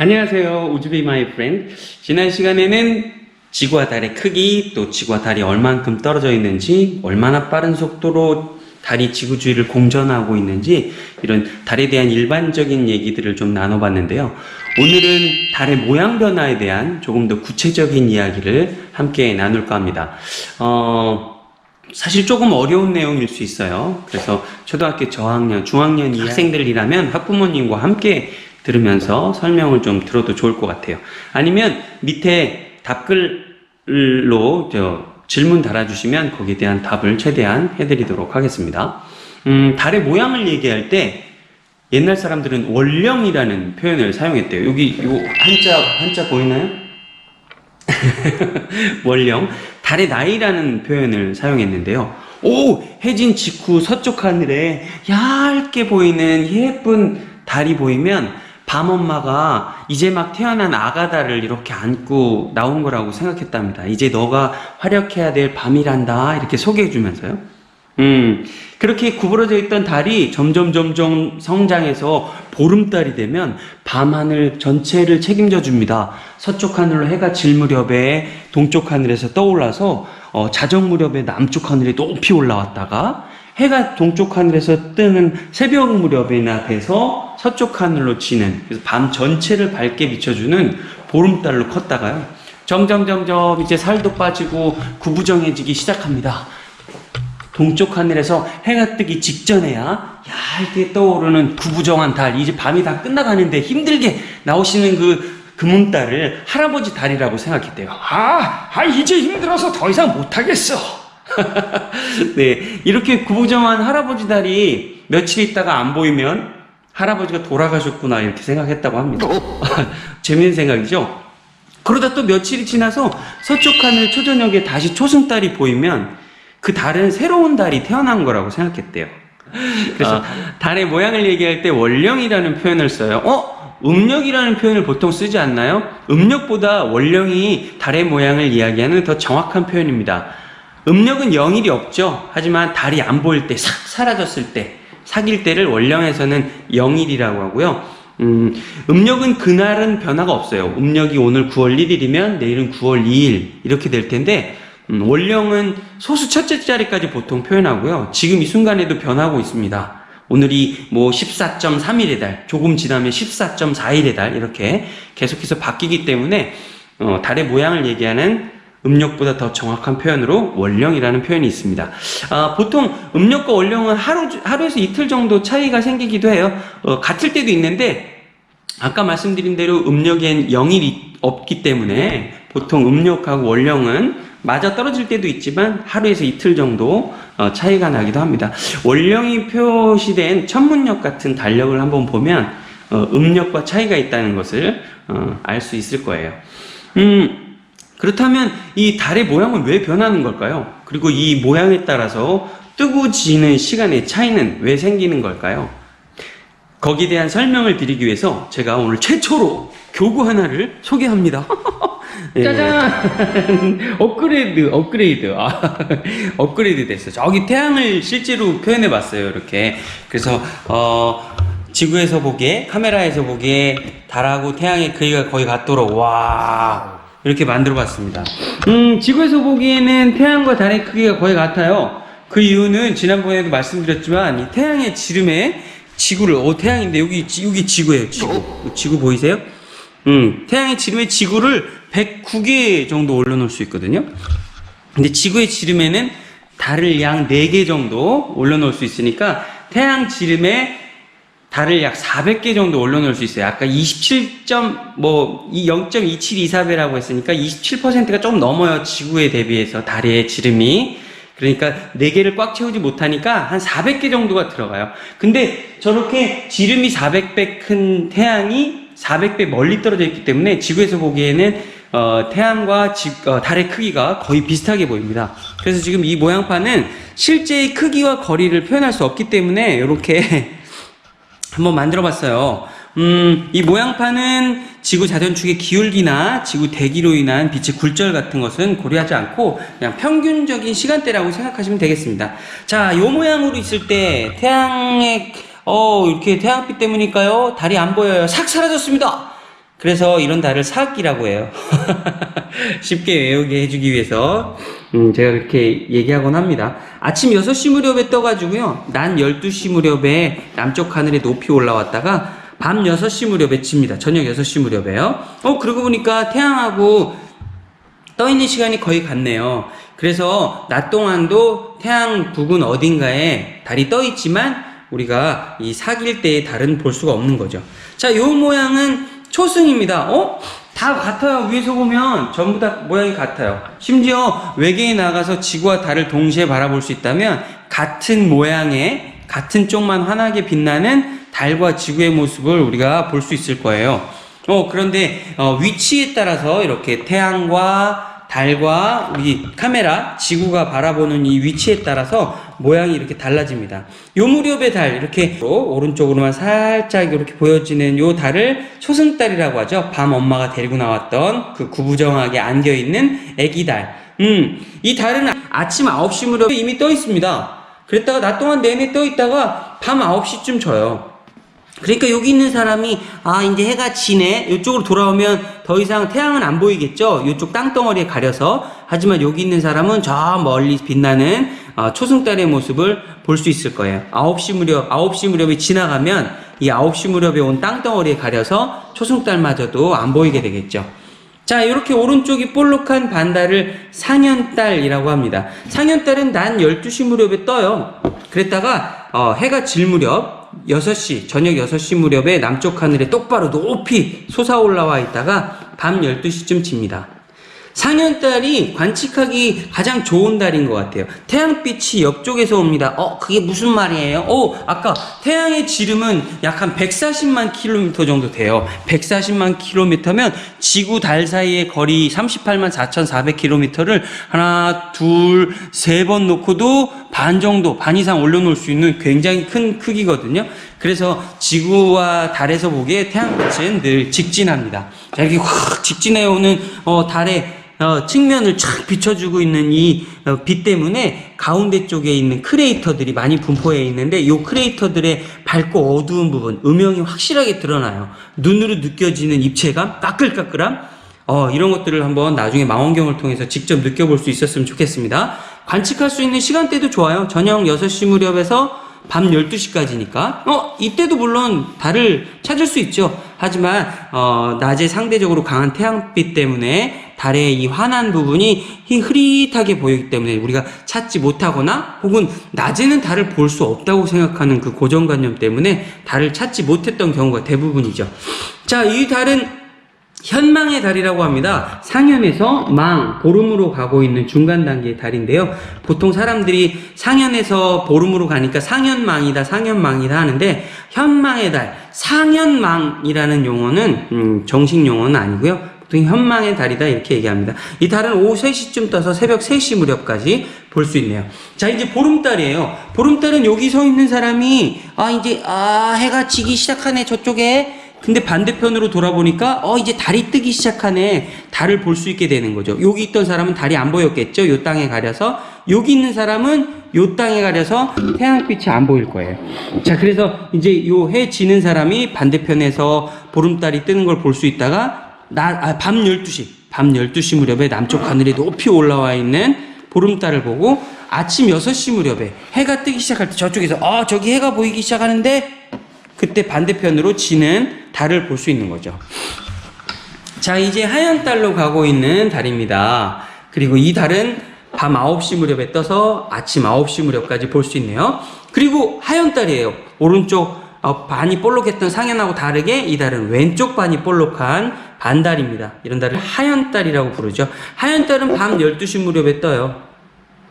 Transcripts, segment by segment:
안녕하세요. 우주비 마이 프렌드. 지난 시간에는 지구와 달의 크기, 또 지구와 달이 얼만큼 떨어져 있는지, 얼마나 빠른 속도로 달이 지구 주위를 공전하고 있는지, 이런 달에 대한 일반적인 얘기들을 좀 나눠봤는데요. 오늘은 달의 모양 변화에 대한 조금 더 구체적인 이야기를 함께 나눌까 합니다. 어, 사실 조금 어려운 내용일 수 있어요. 그래서 초등학교 저학년, 중학년 이 학생들이라면 학부모님과 함께 들으면서 설명을 좀 들어도 좋을 것 같아요. 아니면 밑에 답글로 저 질문 달아주시면 거기에 대한 답을 최대한 해드리도록 하겠습니다. 음, 달의 모양을 얘기할 때 옛날 사람들은 원령이라는 표현을 사용했대요. 여기 요 한자 한자 보이나요? 원령 달의 나이라는 표현을 사용했는데요. 오 해진 직후 서쪽 하늘에 얇게 보이는 예쁜 달이 보이면 밤엄마가 이제 막 태어난 아가다를 이렇게 안고 나온 거라고 생각했답니다. 이제 너가 활약해야 될 밤이란다 이렇게 소개해 주면서요. 음, 그렇게 구부러져 있던 달이 점점 점점 성장해서 보름달이 되면 밤하늘 전체를 책임져 줍니다. 서쪽 하늘로 해가 질 무렵에 동쪽 하늘에서 떠올라서 어, 자정 무렵에 남쪽 하늘에 높이 올라왔다가 해가 동쪽 하늘에서 뜨는 새벽 무렵이나 돼서 서쪽 하늘로 지는 그래서 밤 전체를 밝게 비춰주는 보름달로 컸다가요. 점점 점점 이제 살도 빠지고 구부정해지기 시작합니다. 동쪽 하늘에서 해가 뜨기 직전에야 얇게 떠오르는 구부정한 달, 이제 밤이 다 끝나가는데 힘들게 나오시는 그 금음달을 할아버지 달이라고 생각했대요. 아, 아 이제 힘들어서 더 이상 못하겠어. 네, 이렇게 구부정한 할아버지 달이 며칠 있다가 안 보이면 할아버지가 돌아가셨구나 이렇게 생각했다고 합니다. 재밌는 생각이죠? 그러다 또 며칠이 지나서 서쪽 하늘 초저녁에 다시 초승달이 보이면 그 달은 새로운 달이 태어난 거라고 생각했대요. 그래서 달의 모양을 얘기할 때 원령이라는 표현을 써요. 어? 음력이라는 표현을 보통 쓰지 않나요? 음력보다 원령이 달의 모양을 이야기하는 더 정확한 표현입니다. 음력은 0일이 없죠. 하지만 달이 안 보일 때, 싹 사라졌을 때, 사귈 때를 원령에서는 0일이라고 하고요. 음, 음력은 그날은 변화가 없어요. 음력이 오늘 9월 1일이면 내일은 9월 2일 이렇게 될 텐데 음, 원령은 소수 첫째 자리까지 보통 표현하고요. 지금 이 순간에도 변하고 있습니다. 오늘이 뭐 14.3일의 달, 조금 지나면 14.4일의 달 이렇게 계속해서 바뀌기 때문에 어, 달의 모양을 얘기하는 음력보다 더 정확한 표현으로 원령이라는 표현이 있습니다. 아, 보통 음력과 원령은 하루, 하루에서 이틀 정도 차이가 생기기도 해요. 어, 같을 때도 있는데, 아까 말씀드린 대로 음력엔 0일이 없기 때문에 보통 음력하고 원령은 맞아 떨어질 때도 있지만 하루에서 이틀 정도 어, 차이가 나기도 합니다. 원령이 표시된 천문력 같은 달력을 한번 보면 어, 음력과 차이가 있다는 것을 어, 알수 있을 거예요. 음, 그렇다면 이 달의 모양은 왜 변하는 걸까요? 그리고 이 모양에 따라서 뜨고 지는 시간의 차이는 왜 생기는 걸까요? 거기에 대한 설명을 드리기 위해서 제가 오늘 최초로 교구 하나를 소개합니다. 예. 짜잔! 업그레이드, 업그레이드. 아, 업그레이드 됐어요. 저기 태양을 실제로 표현해 봤어요. 이렇게. 그래서, 어, 지구에서 보기에, 카메라에서 보기에 달하고 태양의 크기가 거의 같도록, 와, 이렇게 만들어 봤습니다. 음, 지구에서 보기에는 태양과 달의 크기가 거의 같아요. 그 이유는 지난번에도 말씀드렸지만, 이 태양의 지름에 지구를, 어, 태양인데, 여기, 지- 여기 지구예요, 지구. 지구 보이세요? 음, 태양의 지름에 지구를 109개 정도 올려 놓을 수 있거든요. 근데 지구의 지름에는 달을 약 4개 정도 올려 놓을 수 있으니까 태양 지름에 달을 약 400개 정도 올려놓을 수 있어요. 아까 27점, 뭐, 0.2724배라고 했으니까 27%가 조금 넘어요. 지구에 대비해서 달의 지름이. 그러니까 4개를 꽉 채우지 못하니까 한 400개 정도가 들어가요. 근데 저렇게 지름이 400배 큰 태양이 400배 멀리 떨어져 있기 때문에 지구에서 보기에는 어, 태양과 지- 어, 달의 크기가 거의 비슷하게 보입니다. 그래서 지금 이 모양판은 실제의 크기와 거리를 표현할 수 없기 때문에 이렇게 한번 만들어 봤어요. 음, 이 모양판은 지구 자전축의 기울기나 지구 대기로 인한 빛의 굴절 같은 것은 고려하지 않고 그냥 평균적인 시간대라고 생각하시면 되겠습니다. 자, 요 모양으로 있을 때 태양의 어, 이렇게 태양빛 때문일까요? 달이 안 보여요. 싹 사라졌습니다. 그래서 이런 달을 사기라고 해요. 쉽게 외우게 해주기 위해서 음, 제가 그렇게 얘기하곤 합니다. 아침 6시 무렵에 떠가지고요. 난 12시 무렵에 남쪽 하늘에 높이 올라왔다가 밤 6시 무렵에 칩니다. 저녁 6시 무렵에요. 어, 그러고 보니까 태양하고 떠 있는 시간이 거의 같네요. 그래서 낮 동안도 태양 부근 어딘가에 달이 떠 있지만 우리가 이 사귈 때의 달은 볼 수가 없는 거죠. 자, 요 모양은 초승입니다. 어? 다 같아요. 위에서 보면 전부 다 모양이 같아요. 심지어 외계에 나가서 지구와 달을 동시에 바라볼 수 있다면 같은 모양의 같은 쪽만 환하게 빛나는 달과 지구의 모습을 우리가 볼 수 있을 거예요. 어, 그런데 어, 위치에 따라서 이렇게 태양과 달과 우리 카메라, 지구가 바라보는 이 위치에 따라서 모양이 이렇게 달라집니다. 요 무렵의 달, 이렇게 오른쪽으로만 살짝 이렇게 보여지는 요 달을 초승달이라고 하죠. 밤 엄마가 데리고 나왔던 그 구부정하게 안겨있는 애기 달. 음, 이 달은 아침 9시 무렵에 이미 떠 있습니다. 그랬다가 낮 동안 내내 떠 있다가 밤 9시쯤 져요. 그러니까 여기 있는 사람이 아 이제 해가 지네. 이쪽으로 돌아오면 더 이상 태양은 안 보이겠죠? 이쪽 땅덩어리에 가려서. 하지만 여기 있는 사람은 저 멀리 빛나는 어, 초승달의 모습을 볼 수 있을 거예요. 9시 무렵 9시 무렵이 지나가면 이 9시 무렵에 온 땅덩어리에 가려서 초승달마저도 안 보이게 되겠죠. 자, 이렇게 오른쪽이 볼록한 반달을 상현달이라고 합니다. 상현달은 난 12시 무렵에 떠요. 그랬다가 어, 해가 질 무렵 6시, 저녁 6시 무렵에 남쪽 하늘에 똑바로 높이 솟아올라와 있다가 밤 12시쯤 집니다. 상현달이 관측하기 가장 좋은 달인 것 같아요. 태양빛이 옆쪽에서 옵니다. 어, 그게 무슨 말이에요? 어, 아까 태양의 지름은 약 한 140만 킬로미터 정도 돼요. 140만 킬로미터면 지구 달 사이의 거리 38만 4,400 킬로미터를 하나, 둘, 세 번 놓고도 반 정도, 반 이상 올려놓을 수 있는 굉장히 큰 크기거든요. 그래서 지구와 달에서 보기에 태양빛은 늘 직진합니다. 자, 이렇게 확 직진해 오는 어, 어, 측면을 쫙 비춰주고 있는 이 어, 빛 때문에 가운데 쪽에 있는 크레이터들이 많이 분포해 있는데 이 크레이터들의 밝고 어두운 부분, 음영이 확실하게 드러나요. 눈으로 느껴지는 입체감, 까끌까끌함, 어, 이런 것들을 한번 나중에 망원경을 통해서 직접 느껴볼 수 있었으면 좋겠습니다. 관측할 수 있는 시간대도 좋아요. 저녁 6시 무렵에서 밤 12시까지니까 어 이때도 물론 달을 찾을 수 있죠 하지만 어 낮에 상대적으로 강한 태양빛 때문에 달의 이 환한 부분이 이 흐릿하게 보이기 때문에 우리가 찾지 못하거나 혹은 낮에는 달을 볼 수 없다고 생각하는 그 고정관념 때문에 달을 찾지 못했던 경우가 대부분이죠 자 이 달은 현망의 달이라고 합니다. 상현에서 망, 보름으로 가고 있는 중간 단계의 달인데요. 보통 사람들이 상현에서 보름으로 가니까 상현망이다, 상현망이다 하는데 현망의 달, 상현망이라는 용어는 음, 정식 용어는 아니고요. 보통 현망의 달이다 이렇게 얘기합니다. 이 달은 오후 3시쯤 떠서 새벽 3시 무렵까지 볼 수 있네요. 자, 이제 보름달이에요. 보름달은 여기 서 있는 사람이 아 이제 아 해가 지기 시작하네 저쪽에 근데 반대편으로 돌아보니까 어 이제 달이 뜨기 시작하네 달을 볼 수 있게 되는 거죠 여기 있던 사람은 달이 안 보였겠죠 요 땅에 가려서 여기 있는 사람은 요 땅에 가려서 태양빛이 안 보일 거예요 자 그래서 이제 요 해 지는 사람이 반대편에서 보름달이 뜨는 걸 볼 수 있다가 나, 아, 밤 12시 밤 12시 무렵에 남쪽 하늘에 높이 올라와 있는 보름달을 보고 아침 6시 무렵에 해가 뜨기 시작할 때 저쪽에서 어 저기 해가 보이기 시작하는데 그때 반대편으로 지는 달을 볼 수 있는 거죠. 자, 이제 하얀 달로 가고 있는 달입니다. 그리고 이 달은 밤 9시 무렵에 떠서 아침 9시 무렵까지 볼 수 있네요. 그리고 하얀 달이에요. 오른쪽 어, 반이 볼록했던 상현하고 다르게 이 달은 왼쪽 반이 볼록한 반달입니다. 이런 달을 하얀 달이라고 부르죠. 하얀 달은 밤 12시 무렵에 떠요.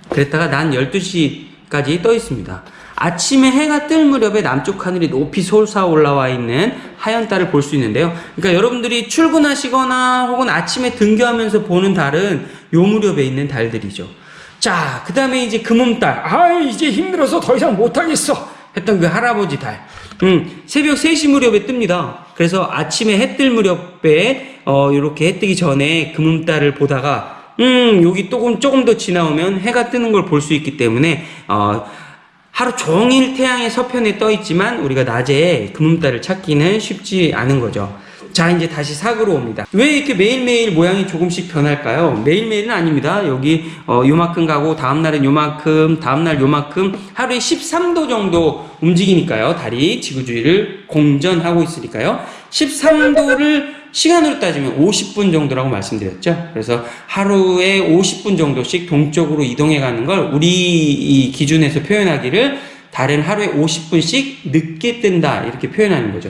그랬다가 난 12시까지 떠 있습니다. 아침에 해가 뜰 무렵에 남쪽 하늘이 높이 솟아 올라와 있는 하얀 달을 볼 수 있는데요. 그러니까 여러분들이 출근하시거나 혹은 아침에 등교하면서 보는 달은 요 무렵에 있는 달들이죠. 자, 그 다음에 이제 금음달. 아, 이제 힘들어서 더 이상 못하겠어. 했던 그 할아버지 달. 음, 새벽 3시 무렵에 뜹니다. 그래서 아침에 해 뜰 무렵에, 어, 요렇게 해 뜨기 전에 금음달을 보다가, 음, 여기 조금, 조금 더 지나오면 해가 뜨는 걸 볼 수 있기 때문에, 어, 하루 종일 태양의 서편에 떠 있지만 우리가 낮에 금음달을 찾기는 쉽지 않은 거죠. 자, 이제 다시 사그로 옵니다. 왜 이렇게 매일매일 모양이 조금씩 변할까요? 매일매일은 아닙니다. 여기, 어, 요만큼 가고, 다음날은 요만큼, 다음날 요만큼, 하루에 13도 정도 움직이니까요. 달이 지구주위를 공전하고 있으니까요. 13도를 시간으로 따지면 50분 정도라고 말씀드렸죠. 그래서 하루에 50분 정도씩 동쪽으로 이동해 가는 걸 우리 이 기준에서 표현하기를 달은 하루에 50분씩 늦게 뜬다. 이렇게 표현하는 거죠.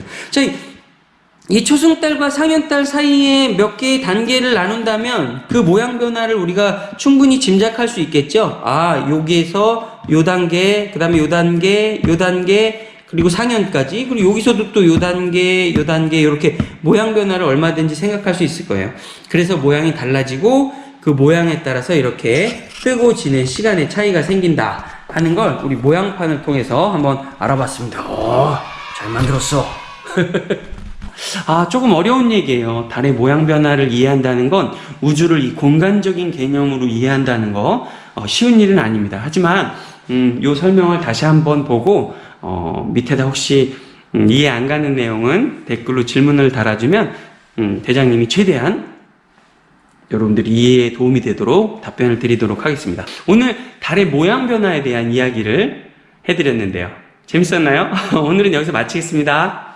이 초승달과 상현달 사이에 몇 개의 단계를 나눈다면 그 모양 변화를 우리가 충분히 짐작할 수 있겠죠. 아, 여기에서 요 단계, 그 다음에 요 단계, 요 단계, 그리고 상현까지, 그리고 여기서도 또 요 단계, 요 단계, 이렇게 모양 변화를 얼마든지 생각할 수 있을 거예요. 그래서 모양이 달라지고 그 모양에 따라서 이렇게 뜨고 지는 시간의 차이가 생긴다 하는 걸 우리 모양판을 통해서 한번 알아봤습니다. 오, 잘 만들었어. 아, 조금 어려운 얘기예요. 달의 모양 변화를 이해한다는 건 우주를 이 공간적인 개념으로 이해한다는 거 어, 쉬운 일은 아닙니다. 하지만 음, 요 설명을 다시 한번 보고 어, 밑에다 혹시 음, 이해 안 가는 내용은 댓글로 질문을 달아주면 음, 대장님이 최대한 여러분들이 이해에 도움이 되도록 답변을 드리도록 하겠습니다. 오늘 달의 모양 변화에 대한 이야기를 해드렸는데요. 재밌었나요? 오늘은 여기서 마치겠습니다.